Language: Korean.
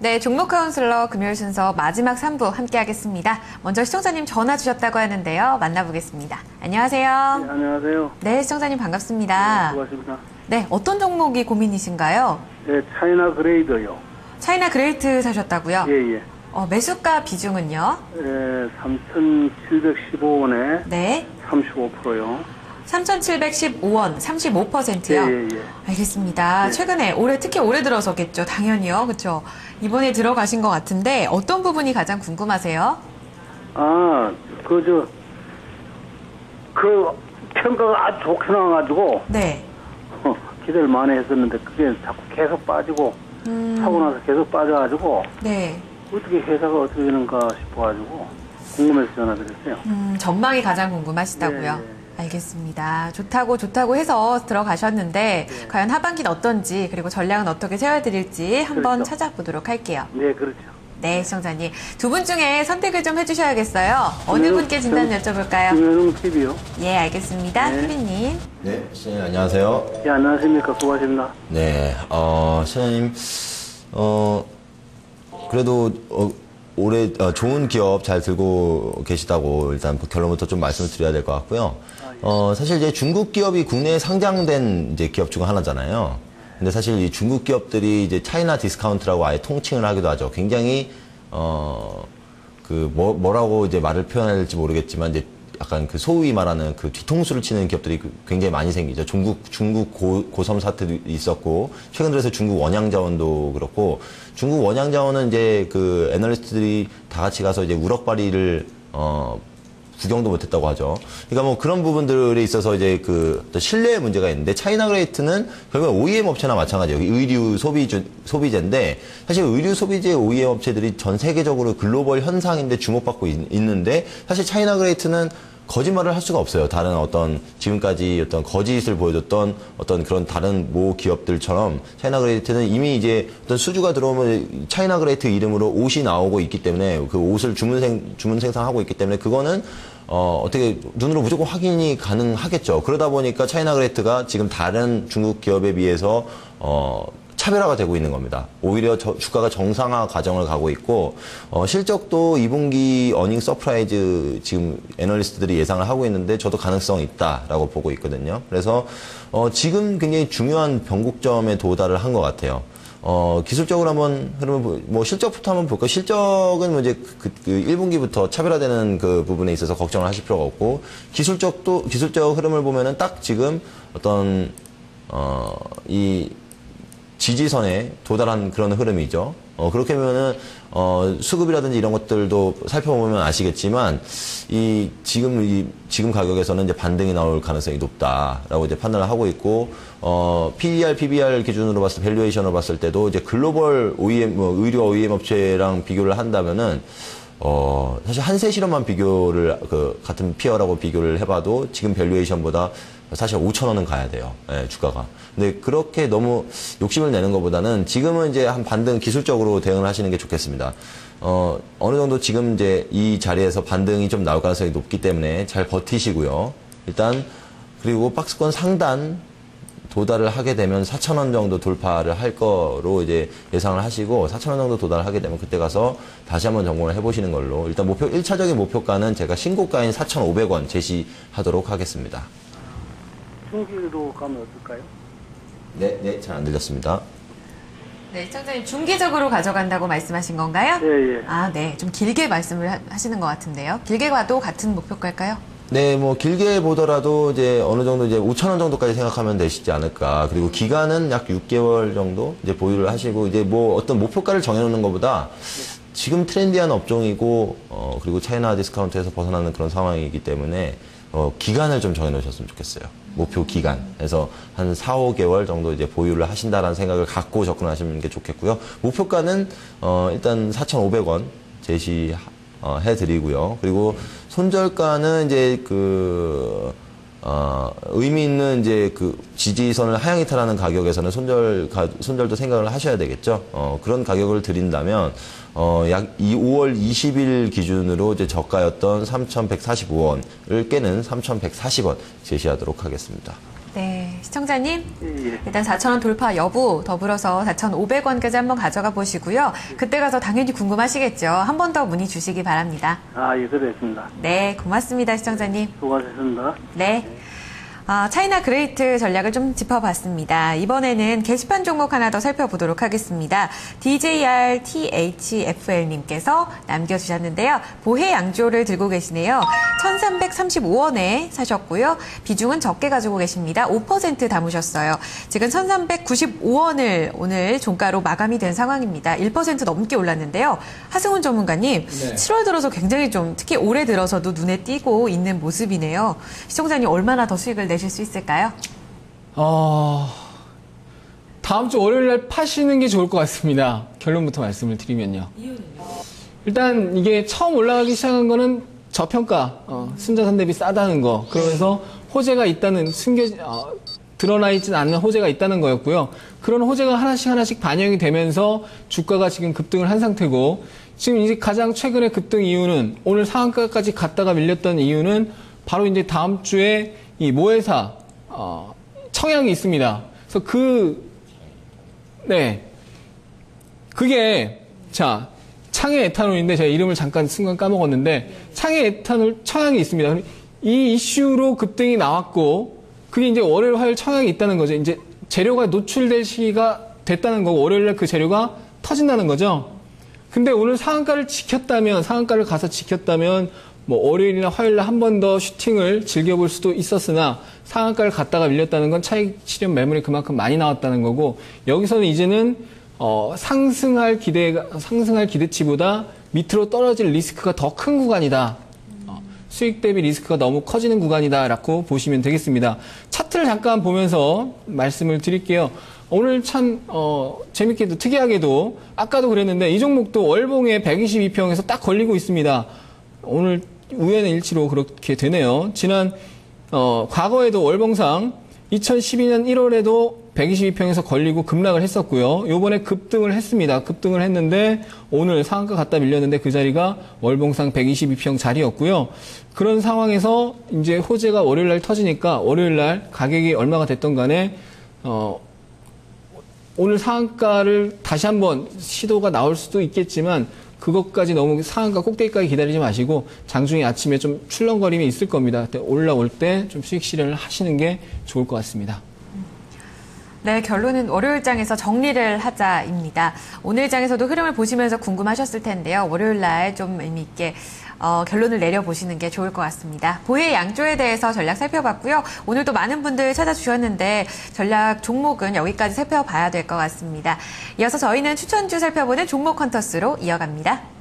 네, 종목 카운슬러 금요일 순서 마지막 3부 함께 하겠습니다. 먼저 시청자님 전화 주셨다고 하는데요. 만나보겠습니다. 안녕하세요. 네, 안녕하세요. 네, 시청자님 반갑습니다. 수고하십니다. 네, 어떤 종목이 고민이신가요? 네, 차이나 그레이더요. 차이나 그레이트 사셨다고요? 예, 예. 어, 매수가 비중은요? 예, 3,715원에 네, 35%요. 3,715원, 35%요. 예, 예, 예. 알겠습니다. 최근에 올해 특히 올해 들어서겠죠. 당연히요. 그렇죠. 이번에 들어가신 것 같은데 어떤 부분이 가장 궁금하세요? 아, 그, 저, 그 평가가 아주 좋게 나와가지고, 네. 어, 기대를 많이 했었는데, 그게 자꾸 계속 빠지고, 음, 사고 나서 계속 빠져가지고, 네. 어떻게 회사가 어떻게 되는가 싶어가지고, 궁금해서 전화드렸어요. 음, 전망이 가장 궁금하시다고요? 네, 알겠습니다. 좋다고 좋다고 해서 들어가셨는데 과연 하반기는 어떤지 그리고 전략은 어떻게 세워드릴지 한번 그렇죠. 찾아보도록 할게요. 네, 그렇죠. 네, 시청자님. 두 분 중에 선택을 좀 해주셔야겠어요. 어느 김현웅- 분께 진단 여쭤볼까요? 김현웅 TV요. 예, 알겠습니다. 네. 희빈님. 네, 시장님 안녕하세요. 예, 안녕하십니까. 수고하십니다. 네, 어, 시장님, 어, 그래도, 어, 올해 어, 좋은 기업 잘 들고 계시다고 일단 결론부터 좀 말씀을 드려야 될 것 같고요. 어, 사실 이제 중국 기업이 국내에 상장된 이제 기업 중 하나잖아요. 근데 사실 이 중국 기업들이 이제 차이나 디스카운트라고 아예 통칭을 하기도 하죠. 굉장히, 어, 그, 뭐, 뭐라고 이제 말을 표현해야 될지 모르겠지만, 이제 약간 그 소위 말하는 그 뒤통수를 치는 기업들이 그 굉장히 많이 생기죠. 중국, 중국 고, 고섬 사태도 있었고, 최근 들어서 중국 원양 자원도 그렇고, 중국 원양 자원은 이제 그 애널리스트들이 다 같이 가서 이제 우럭바리를, 어, 구경도 못했다고 하죠. 그러니까 뭐 그런 부분들에 있어서 이제 그 신뢰의 문제가 있는데 차이나 그레이트는 결국 OEM 업체나 마찬가지예요. 의류 소비주, 소비재인데 사실 의류 소비재 OEM 업체들이 전 세계적으로 글로벌 현상인데 주목받고 있, 있는데 사실 차이나 그레이트는 거짓말을 할 수가 없어요. 다른 어떤 지금까지 어떤 거짓을 보여줬던 어떤 그런 다른 모 기업들처럼 차이나 그레이트는 이미 이제 어떤 수주가 들어오면 차이나 그레이트 이름으로 옷이 나오고 있기 때문에 그 옷을 주문 생 주문 생산하고 있기 때문에 그거는 어, 어떻게 눈으로 무조건 확인이 가능하겠죠. 그러다 보니까 차이나 그레이트가 지금 다른 중국 기업에 비해서 어, 차별화가 되고 있는 겁니다. 오히려 저- 주가가 정상화 과정을 가고 있고 어, 실적도 2분기 어닝 서프라이즈 지금 애널리스트들이 예상을 하고 있는데 저도 가능성이 있다라고 보고 있거든요. 그래서 어, 지금 굉장히 중요한 변곡점에 도달을 한 것 같아요. 어, 기술적으로 한번 흐름을 보- 뭐 실적부터 한번 볼까요? 실적은 뭐 이제 그, 그 1분기부터 차별화되는 그 부분에 있어서 걱정을 하실 필요가 없고 기술적도 기술적 흐름을 보면은 딱 지금 어떤 어, 이 지지선에 도달한 그런 흐름이죠. 어, 그렇게 보면은, 어, 수급이라든지 이런 것들도 살펴보면 아시겠지만, 이, 지금, 이, 지금 가격에서는 이제 반등이 나올 가능성이 높다라고 이제 판단을 하고 있고, 어, PER, PBR 기준으로 봤을 때, 밸류에이션으로 봤을 때도 이제 글로벌 OEM, 뭐, 의류 OEM 업체랑 비교를 한다면은, 어, 사실 한세 실험만 비교를, 그, 같은 피어라고 비교를 해봐도 지금 밸류에이션보다 사실 5천 원은 가야 돼요. 예, 주가가. 근데 그렇게 너무 욕심을 내는 것보다는 지금은 이제 한 반등 기술적으로 대응을 하시는 게 좋겠습니다. 어, 어느 정도 지금 이제 이 자리에서 반등이 좀 나올 가능성이 높기 때문에 잘 버티시고요. 일단, 그리고 박스권 상단 도달을 하게 되면 4,000원 정도 돌파를 할 거로 이제 예상을 하시고 4,000원 정도 도달을 하게 되면 그때 가서 다시 한번 점검을 해보시는 걸로 일단 목표 1차적인 목표가는 제가 신고가인 4,500원 제시하도록 하겠습니다. 중기로 가면 어떨까요? 네, 네, 잘 안 들렸습니다. 네, 시청자님 중기적으로 가져간다고 말씀하신 건가요? 예, 예. 아, 네. 좀 길게 말씀을 하- 하시는 것 같은데요. 길게 가도 같은 목표일까요? 네, 뭐 길게 보더라도 이제 어느 정도 이제 5천 원 정도까지 생각하면 되시지 않을까. 그리고 기간은 약 6개월 정도 이제 보유를 하시고 이제 뭐 어떤 목표가를 정해놓는 것보다 지금 트렌디한 업종이고 어 그리고 차이나 디스카운트에서 벗어나는 그런 상황이기 때문에 어 기간을 좀 정해놓으셨으면 좋겠어요. 목표 기간. 그래서 한 4, 5개월 정도 이제 보유를 하신다라는 생각을 갖고 접근하시는 게 좋겠고요. 목표가는 어 일단 4,500원 제시 어, 해드리고요. 그리고 손절가는 이제 그, 어, 의미 있는 이제 그 지지선을 하향 이탈하는 가격에서는 손절, 가, 손절도 생각을 하셔야 되겠죠. 어, 그런 가격을 드린다면, 어, 약이 5월 20일 기준으로 이제 저가였던 3,145원을 깨는 3,140원 제시하도록 하겠습니다. 네, 시청자님. 예, 예. 일단 4,000원 돌파 여부 더불어서 4,500원까지 한번 가져가 보시고요. 그때 가서 당연히 궁금하시겠죠. 한 번 더 문의 주시기 바랍니다. 아, 예, 그랬습니다. 네, 고맙습니다, 시청자님. 수고하셨습니다. 네. 아, 차이나 그레이트 전략을 좀 짚어봤습니다. 이번에는 게시판 종목 하나 더 살펴보도록 하겠습니다. DJRTHFL님께서 남겨주셨는데요. 보해 양조를 들고 계시네요. 1335원에 사셨고요. 비중은 적게 가지고 계십니다. 5% 담으셨어요. 지금 1395원을 오늘 종가로 마감이 된 상황입니다. 1% 넘게 올랐는데요. 하승훈 전문가님, 네. 7월 들어서 굉장히 좀 특히 올해 들어서도 눈에 띄고 있는 모습이네요. 시청자님 얼마나 더 수익을 내실 수 있을까요? 어, 다음 주 월요일 날 파시는 게 좋을 것 같습니다. 결론부터 말씀을 드리면요. 일단 이게 처음 올라가기 시작한 거는 저평가, 어, 순자산 대비 싸다는 거. 그러면서 호재가 있다는, 숨겨, 어, 드러나 있지는 않는 호재가 있다는 거였고요. 그런 호재가 하나씩 하나씩 반영이 되면서 주가가 지금 급등을 한 상태고, 지금 이제 가장 최근의 급등 이유는 오늘 상한가까지 갔다가 밀렸던 이유는 바로 이제 다음 주에 이 모회사, 어, 청약이 있습니다. 그래서 그, 네. 그게, 자, 창의 에탄올인데 제가 이름을 잠깐 순간 까먹었는데, 창의 에탄올 청약이 있습니다. 이 이슈로 급등이 나왔고, 그게 이제 월요일, 화요일 청약이 있다는 거죠. 이제 재료가 노출될 시기가 됐다는 거고, 월요일 날 그 재료가 터진다는 거죠. 근데 오늘 상한가를 지켰다면, 상한가를 가서 지켰다면, 뭐 월요일이나 화요일날 한번 더 슈팅을 즐겨볼 수도 있었으나 상한가를 갔다가 밀렸다는 건 차익 실현 매물이 그만큼 많이 나왔다는 거고 여기서는 이제는 어, 상승할 기대가 상승할 기대치보다 밑으로 떨어질 리스크가 더 큰 구간이다. 어, 수익 대비 리스크가 너무 커지는 구간이다라고 보시면 되겠습니다. 차트를 잠깐 보면서 말씀을 드릴게요. 오늘 참 어, 재밌게도 특이하게도 아까도 그랬는데 이 종목도 월봉에 122평에서 딱 걸리고 있습니다. 오늘 우연의 일치로 그렇게 되네요. 지난 어, 과거에도 월봉상 2012년 1월에도 122평에서 걸리고 급락을 했었고요. 요번에 급등을 했습니다. 급등을 했는데 오늘 상한가 갔다 밀렸는데 그 자리가 월봉상 122평 자리였고요. 그런 상황에서 이제 호재가 월요일 날 터지니까 월요일 날 가격이 얼마가 됐던 간에 어, 오늘 상한가를 다시 한번 시도가 나올 수도 있겠지만 그것까지 너무 상한가 꼭대기까지 기다리지 마시고 장중에 아침에 좀 출렁거림이 있을 겁니다. 그때 올라올 때 좀 수익 실현을 하시는 게 좋을 것 같습니다. 네, 결론은 월요일장에서 정리를 하자입니다. 오늘장에서도 흐름을 보시면서 궁금하셨을 텐데요. 월요일 날 좀 의미 있게 어, 결론을 내려보시는 게 좋을 것 같습니다. 보혜 양조에 대해서 전략 살펴봤고요. 오늘도 많은 분들 찾아주셨는데 전략 종목은 여기까지 살펴봐야 될 것 같습니다. 이어서 저희는 추천주 살펴보는 종목 컨터스로 이어갑니다.